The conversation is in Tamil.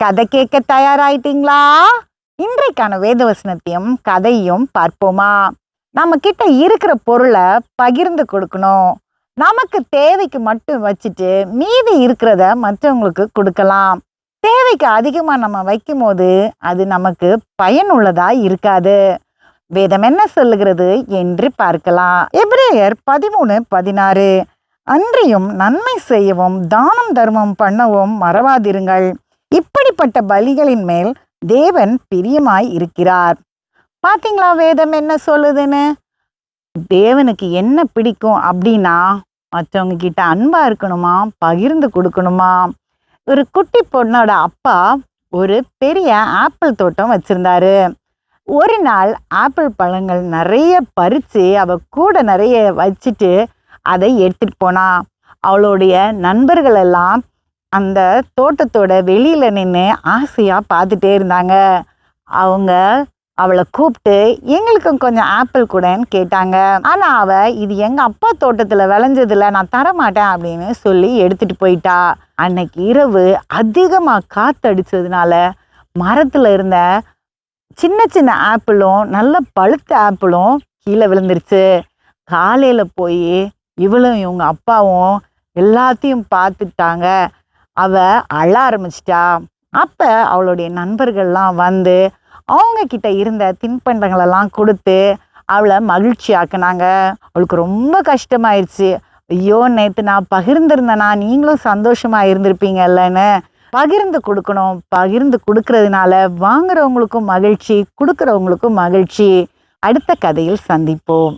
கதை கேட்க தயாராயிட்டீங்களா? இன்றைக்கான வேதவசனத்தையும் கதையும் பார்ப்போமா? நம்ம கிட்ட இருக்கிற பொருளை பகிர்ந்து கொடுக்கணும். நமக்கு தேவைக்கு மட்டும் வச்சுட்டு மீதி இருக்கிறத மற்றவங்களுக்கு கொடுக்கலாம். தேவைக்கு அதிகமாக நம்ம வைக்கும் போது அது நமக்கு பயனுள்ளதா இருக்காது. வேதம் என்ன சொல்லுகிறது என்று பார்க்கலாம். எப்ரேயர் பதிமூணு பதினாறு. அன்றியும் நன்மை செய்யவும் தானம் தர்மம் பண்ணவும் மறவாதிருங்கள். இப்படிப்பட்ட பலிகளின் மேல் தேவன் பிரியமாய் இருக்கிறார். பாத்தீங்களா வேதம் என்ன சொல்லுதுன்னு? தேவனுக்கு என்ன பிடிக்கும் அப்படின்னா மற்றவங்க கிட்ட அன்பா இருக்கணுமா பகிர்ந்து கொடுக்கணுமா? ஒரு குட்டி பொண்ணோட அப்பா ஒரு பெரிய ஆப்பிள் தோட்டம் வச்சிருந்தாரு. ஒரு நாள் ஆப்பிள் பழங்கள் நிறைய பறித்து அவ கூட நிறைய வச்சுட்டு அதை எடுத்துட்டு போனா அவளுடைய நண்பர்கள் எல்லாம் அந்த தோட்டத்தோட வெளியில் நின்று ஆசையாக பார்த்துட்டே இருந்தாங்க. அவங்க அவளை கூப்பிட்டு எங்களுக்கும் கொஞ்சம் ஆப்பிள் கூடன்னு கேட்டாங்க. ஆனால் அவள் இது எங்கள் அப்பா தோட்டத்தில் விளைஞ்சதுல நான் தர மாட்டேன் அப்படின்னு சொல்லி எடுத்துகிட்டு போயிட்டா. அன்னைக்கு இரவு அதிகமாக காத்தடிச்சதுனால மரத்தில் இருந்த சின்ன சின்ன ஆப்பிளும் நல்ல பழுத்த ஆப்பிளும் கீழே விழுந்துருச்சு. காலையில் போய் இவளும் இவங்க அப்பாவும் எல்லாத்தையும் பார்த்துட்டாங்க அவ அழ ஆரம்பிச்சிட்டா. அப்ப அவளுடைய நண்பர்கள்லாம் வந்து அவங்க கிட்ட இருந்த தின்பண்டங்களெல்லாம் கொடுத்து அவளை மகிழ்ச்சி ஆக்குனாங்க அவளுக்கு ரொம்ப கஷ்டமாயிருச்சு. ஐயோ நேற்று நான் பகிர்ந்திருந்தேனா? நீங்களும் சந்தோஷமா இருந்திருப்பீங்கல்லன்னு பகிர்ந்து கொடுக்கணும். பகிர்ந்து கொடுக்கறதுனால வாங்குறவங்களுக்கும் மகிழ்ச்சி கொடுக்குறவங்களுக்கும் மகிழ்ச்சி. அடுத்த கதையில் சந்திப்போம்.